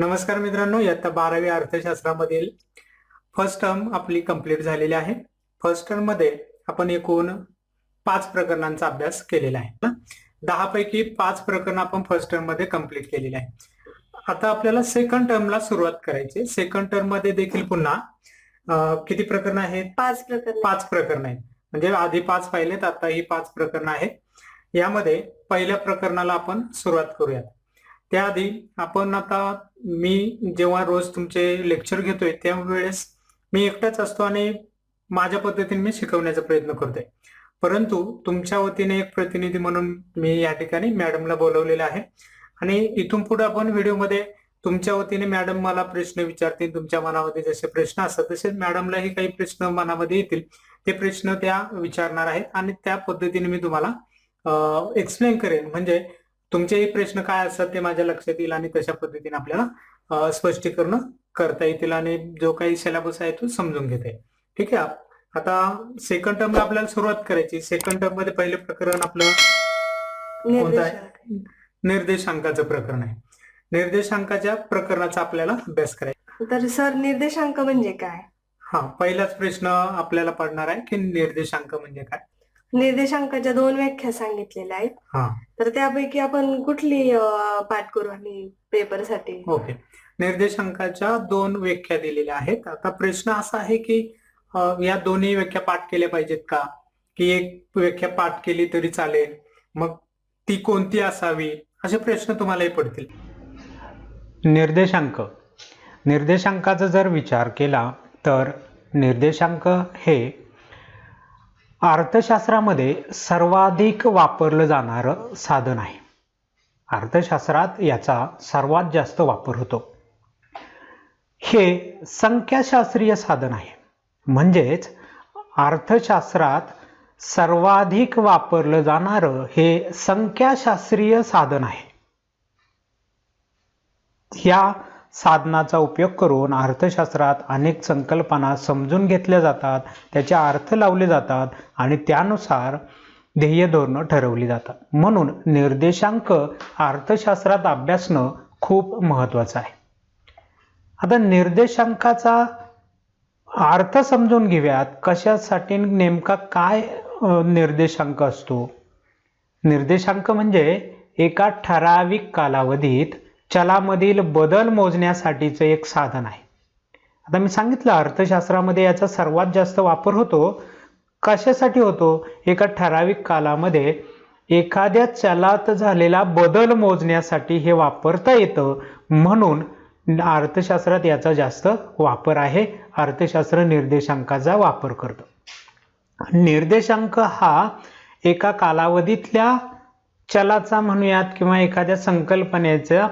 नमस्कार मित्रांनो इयत्ता बारावी अर्थशास्त्रामधील फर्स्ट टर्म आपली कंप्लीट झालेली आहे. फर्स्ट टर्ममध्ये आपण एकूण पाच प्रकरणांचा अभ्यास केलेला आहे. दहा पैकी पाच प्रकरण आपण फर्स्ट टर्ममध्ये कंप्लीट केलेले आहे. आता आपल्याला सेकंड टर्मला सुरुवात करायची. सेकंड टर्ममध्ये देखील पुन्हा किती प्रकरण आहेत? पाच प्रकरण. पाच प्रकरण आहेत. म्हणजे आधी पाच पाहिलेत आता ही पाच प्रकरण आहेत. यामध्ये पहिल्या प्रकरणाला आपण सुरुवात करूयात. त्याआधी आपण आता मी जेव्हा रोज तुमचे लेक्चर घेतोय त्यावेळेस मी एकटाच असतो आणि माझ्या पद्धतीने मी शिकवण्याचा प्रयत्न करतोय. परंतु तुमच्या वतीने एक प्रतिनिधी म्हणून मी या ठिकाणी मॅडमला बोलवलेलं आहे. आणि इथून पुढे आपण व्हिडिओमध्ये तुमच्या वतीने मॅडम मला प्रश्न विचारतील तुमच्या मनामध्ये जसे प्रश्न असतात तसेच मॅडमलाही काही प्रश्न मनामध्ये येतील. ते प्रश्न त्या विचारणार आहेत आणि त्या पद्धतीने मी तुम्हाला एक्सप्लेन करेन. म्हणजे तुमचेही प्रश्न काय असतात ते माझ्या लक्षात येईल आणि तशा पद्धतीने आपल्याला स्पष्टीकरण करता येतील आणि जो काही सिलेबस आहे तो समजून घेता येईल. ठीक आहे? आता सेकंड टर्मला आपल्याला सुरुवात करायची सेकंड टर्ममध्ये पहिलं प्रकरण आपलं कोणतं आहे? निर्देशांक निर्देशांकाचं प्रकरण आहे. निर्देशांकाच्या प्रकरणाचा आपल्याला अभ्यास करायचा तर सर निर्देशांक म्हणजे काय? हा पहिलाच प्रश्न आपल्याला पडणार आहे की निर्देशांक म्हणजे काय? निर्देशांकाच्या दोन व्याख्या सांगितलेल्या आहेत. हा. तर त्यापैकी आपण कुठली अं, पाठ करू आणि पेपरसाठी ओके. निर्देशांकाच्या दोन व्याख्या दिलेल्या आहेत. आता प्रश्न असा आहे की अ, या दोन्ही व्याख्या पाठ केल्या पाहिजेत का? की एक व्याख्या पाठ केली तरी चालेल. मग ती कोणती असावी? असे प्रश्न तुम्हालाही पडतील. निर्देशांक. निर्देशांकाचा जर विचार केला तर निर्देशांक हे अर्थशास्त्रामध्ये सर्वाधिक वापरलं जाणारं साधन आहे. अर्थशास्त्रात याचा सर्वात जास्त वापर होतो. हे संख्याशास्त्रीय साधन आहे. म्हणजेच अर्थशास्त्रात सर्वाधिक वापरलं जाणारं हे संख्याशास्त्रीय साधन आहे. या साधनाचा उपयोग करून अर्थशास्त्रात अनेक संकल्पना समजून घेतल्या जातात त्याचे अर्थ लावले जातात आणि त्यानुसार ध्येय धोरणं ठरवली जातात. म्हणून निर्देशांक अर्थशास्त्रात अभ्यासणं खूप महत्वाचं आहे. आता निर्देशांकाचा अर्थ समजून घेऊयात. कशासाठी नेमका काय निर्देशांक असतो? निर्देशांक म्हणजे एका ठराविक कालावधीत चलामधील बदल मोजण्यासाठीचं एक साधन आहे. आता मी सांगितलं अर्थशास्त्रामध्ये याचा सर्वात जास्त वापर होतो. कशासाठी होतो? एका ठराविक कालामध्ये एखाद्या चलात झालेला बदल मोजण्यासाठी हे वापरता येतं. म्हणून अर्थशास्त्रात याचा जास्त वापर आहे. अर्थशास्त्र निर्देशांकाचा वापर करतं. निर्देशांक हा एका कालावधीतल्या चलाचा म्हणूयात किंवा एखाद्या संकल्पनेचा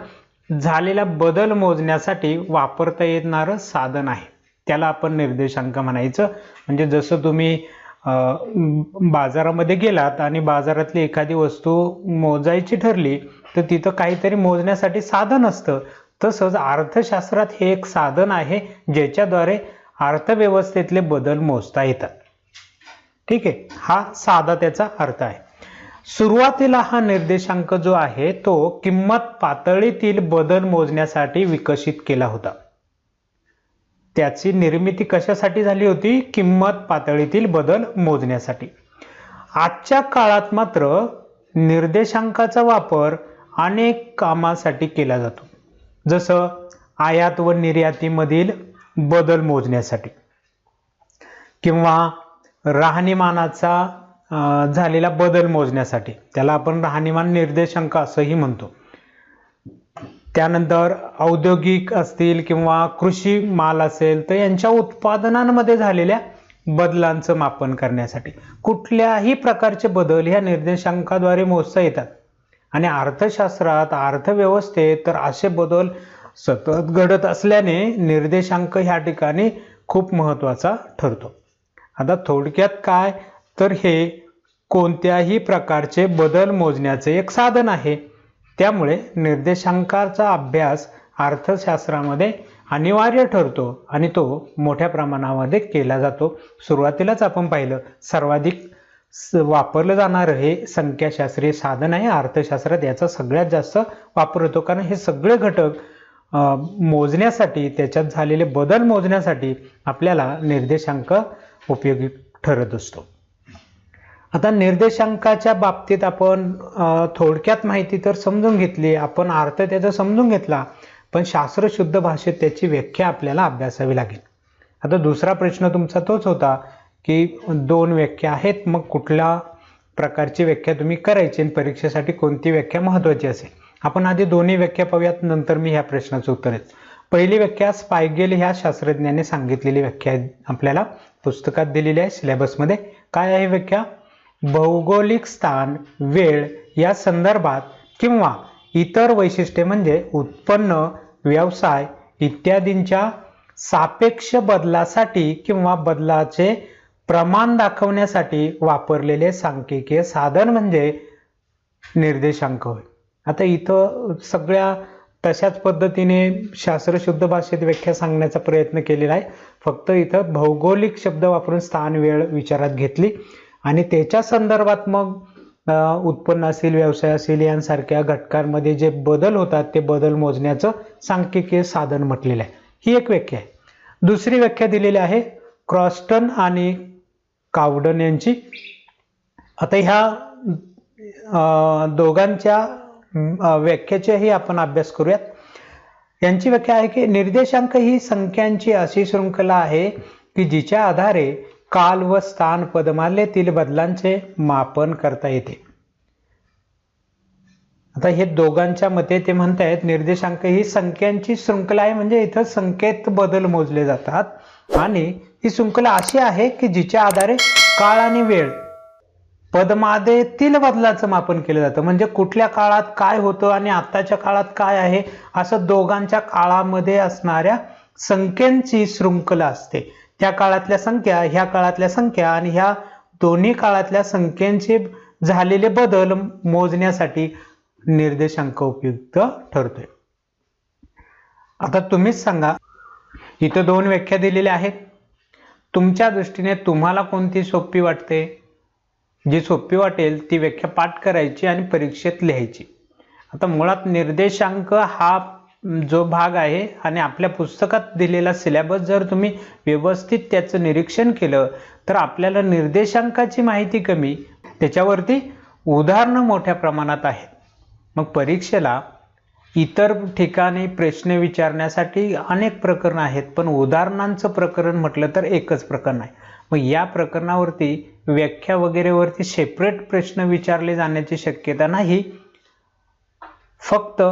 झालेला बदल मोजण्यासाठी वापरता येणारं साधन आहे. त्याला आपण निर्देशांक म्हणायचं. म्हणजे जसं तुम्ही बाजारामध्ये गेलात आणि बाजारातली एखादी वस्तू मोजायची ठरली तर तिथं काहीतरी मोजण्यासाठी साधन असतं. तसंच अर्थशास्त्रात हे एक साधन आहे ज्याच्याद्वारे अर्थव्यवस्थेतले बदल मोजता येतात. ठीक आहे? हा साधा त्याचा अर्थ आहे. सुरुवातीला हा निर्देशांक जो आहे तो किंमत पातळीतील बदल मोजण्यासाठी विकसित केला होता. त्याची निर्मिती कशासाठी झाली होती? किंमत पातळीतील बदल मोजण्यासाठी. आजच्या काळात मात्र निर्देशांकाचा वापर अनेक कामासाठी केला जातो. जसं आयात व निर्यातीमधील बदल मोजण्यासाठी. किंवा राहणीमानाचा झालेला बदल मोजण्यासाठी. त्याला आपण राहणीमान निर्देशांक असंही म्हणतो. त्यानंतर औद्योगिक असतील किंवा कृषी माल असेल तर यांच्या उत्पादनांमध्ये झालेल्या बदलांचं मापन करण्यासाठी. कुठल्याही प्रकारचे बदल ह्या निर्देशांकाद्वारे मोजता येतात. आणि अर्थशास्त्रात अर्थव्यवस्थेत तर असे बदल सतत घडत असल्याने निर्देशांक ह्या ठिकाणी खूप महत्त्वाचा ठरतो. आता थोडक्यात काय तर हे कोणत्याही प्रकारचे बदल मोजण्याचे एक साधन आहे. त्यामुळे निर्देशांकाचा अभ्यास अर्थशास्त्रामध्ये अनिवार्य ठरतो आणि तो मोठ्या प्रमाणामध्ये केला जातो. सुरुवातीलाच आपण पाहिलं सर्वाधिक स- वापरलं जाणारं हे संख्याशास्त्रीय साधन आहे. अर्थशास्त्रात याचा सगळ्यात जास्त वापर होतो. कारण हे सगळे घटक मोजण्यासाठी त्याच्यात झालेले बदल मोजण्यासाठी आपल्याला निर्देशांक उपयोगी ठरत असतो. आता निर्देशांकाच्या बाबतीत आपण थोडक्यात माहिती तर समजून घेतली. आपण अर्थ त्याचा समजून घेतला. पण शास्त्रशुद्ध भाषेत त्याची व्याख्या आपल्याला अभ्यासावी लागेल. आता दुसरा प्रश्न तुमचा तोच होता की दोन व्याख्या आहेत मग कुठल्या प्रकारची व्याख्या तुम्ही करायची आणि परीक्षेसाठी कोणती व्याख्या महत्त्वाची असेल? आपण आधी दोन्ही व्याख्या पाहूयात नंतर मी ह्या प्रश्नाचं उत्तर आहे पहिली व्याख्या स्पायगेल ह्या शास्त्रज्ञाने सांगितलेली व्याख्या आपल्याला पुस्तकात दिलेली आहे सिलेबसमध्ये. काय आहे व्याख्या? भौगोलिक स्थान वेळ या संदर्भात किंवा इतर वैशिष्ट्ये म्हणजे उत्पन्न व्यवसाय इत्यादींच्या सापेक्ष बदलासाठी किंवा बदलाचे प्रमाण दाखवण्यासाठी वापरलेले सांख्यिकीय साधन म्हणजे निर्देशांक. होय आता इथं सगळ्या तशाच पद्धतीने शास्त्रशुद्ध भाषेत व्याख्या सांगण्याचा प्रयत्न केलेला आहे. फक्त इथं भौगोलिक शब्द वापरून स्थान वेळ विचारात घेतली. आणि त्याच्या संदर्भात मग उत्पन्न असेल व्यवसाय असेल यांसारख्या घटकांमध्ये जे बदल होतात ते बदल मोजण्याचं सांख्यिकीय साधन म्हटलेलं आहे. ही एक व्याख्या आहे. दुसरी व्याख्या दिलेली आहे क्रॉस्टन आणि कावडन यांची. आता ह्या दोघांच्या व्याख्याचेही व्याख्याचाही आपण अभ्यास करूयात. यांची व्याख्या आहे की निर्देशांक ही संख्यांची अशी शृंखला आहे की जिच्या आधारे काल व स्थान पदमालेतील बदलांचे मापन करता येते. आता हे दोघांच्या मते ते म्हणतायत निर्देशांक ही संख्यांची शृंखला आहे म्हणजे इथं संकेत बदल मोजले जातात. आणि ही शृंखला अशी आहे की जिच्या आधारे काळ आणि वेळ पदमादेतील बदलाचं मापन केलं जातं. म्हणजे कुठल्या काळात काय होतं आणि आत्ताच्या काळात काय आहे असं दोघांच्या काळामध्ये असणाऱ्या संख्यांची शृंखला असते. त्या काळातल्या संख्या ह्या काळातल्या संख्या आणि ह्या दोन्ही काळातल्या संख्यांचे झालेले बदल मोजण्यासाठी निर्देशांक उपयुक्त ठरतोय. आता तुम्हीच सांगा इथं दोन व्याख्या दिलेल्या आहेत. तुमच्या दृष्टीने तुम्हाला कोणती सोपी वाटते? जी सोपी वाटेल ती व्याख्या पाठ करायची आणि परीक्षेत लिहायची. आता मुळात निर्देशांक हा जो भाग आहे आणि आपल्या पुस्तकात दिलेला सिलेबस जर तुम्ही व्यवस्थित त्याचं निरीक्षण केलं तर आपल्याला निर्देशांकाची माहिती कमी त्याच्यावरती उदाहरणं मोठ्या प्रमाणात आहेत. मग परीक्षेला इतर ठिकाणी प्रश्न विचारण्यासाठी अनेक प्रकरणं आहेत पण उदाहरणांचं प्रकरण म्हटलं तर एकच प्रकरण आहे. मग या प्रकरणावरती व्याख्या वगैरेवरती सेपरेट प्रश्न विचारले जाण्याची शक्यता नाही. फक्त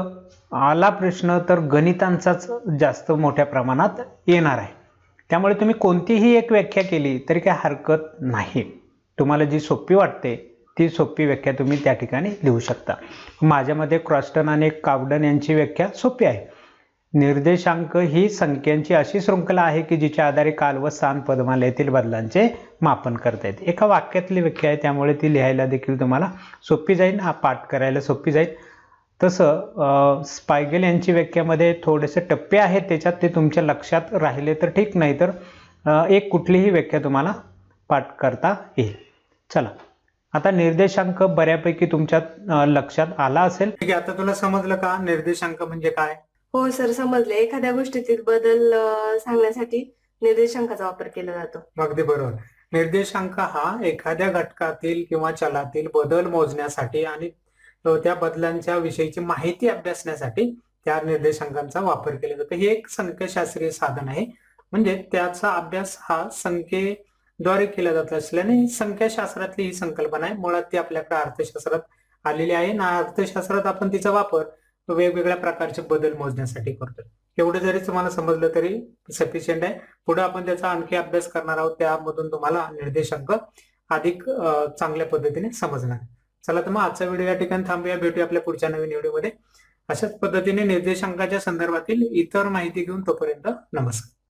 आला प्रश्न तर गणितांचाच जास्त मोठ्या प्रमाणात येणार आहे. त्यामुळे तुम्ही कोणतीही एक व्याख्या केली तरी काही हरकत नाही. तुम्हाला जी सोपी वाटते ती सोपी व्याख्या तुम्ही त्या ठिकाणी लिहू शकता. माझ्यामध्ये क्रॉस्टन आणि कावडन यांची व्याख्या सोपी आहे. निर्देशांक ही संख्यांची अशी शृंखला आहे की जिच्या आधारे काल व स्थान पदमालेतील बदलांचे मापन करता येते. एका वाक्यातली व्याख्या आहे त्यामुळे ती लिहायला देखील तुम्हाला सोपी जाईल हा पाठ करायला सोपी जाईल. तसं स्पायगेल यांची व्याख्यामध्ये थोडेसे टप्पे आहेत त्याच्यात ते तुमच्या लक्षात राहिले तर ठीक नाही तर एक कुठलीही व्याख्या तुम्हाला पाठ करता येईल. चला आता निर्देशांक बऱ्यापैकी तुमच्या लक्षात आला असेल. ठीक आहे आता तुला समजलं का? निर्देशांक म्हणजे काय? हो सर समजले. एखाद्या गोष्टीतील बदल सांगण्यासाठी निर्देशांकाचा वापर केला जातो. अगदी बरोबर. निर्देशांक हा एखाद्या घटकातील किंवा चलातील बदल मोजण्यासाठी आणि त्या बदलांच्या विषयीची माहिती अभ्यासण्यासाठी त्या निर्देशांकांचा वापर केला जातो. हे एक संख्याशास्त्रीय साधन आहे. म्हणजे त्याचा अभ्यास हा संख्येद्वारे केला जात असल्याने ही संख्याशास्त्रातली ही संकल्पना आहे. मुळात ती आपल्याकडे अर्थशास्त्रात आलेली आहे ना अर्थशास्त्रात आपण तिचा वापर वेगवेगळ्या प्रकारचे बदल मोजण्यासाठी करतो. एवढं जरी तुम्हाला समजलं तरी सफिशियंट आहे. पुढे आपण त्याचा आणखी अभ्यास करणार आहोत. त्यामधून तुम्हाला निर्देशांक अधिक चांगल्या पद्धतीने समजणार. चला तर मग आजचा व्हिडिओ या ठिकाणी थांबूया. भेटूया आपल्या पुढच्या नवीन व्हिडिओमध्ये. अशाच पद्धतीने निर्देशांकाच्या संदर्भातील इतर माहिती घेऊन तोपर्यंत नमस्कार.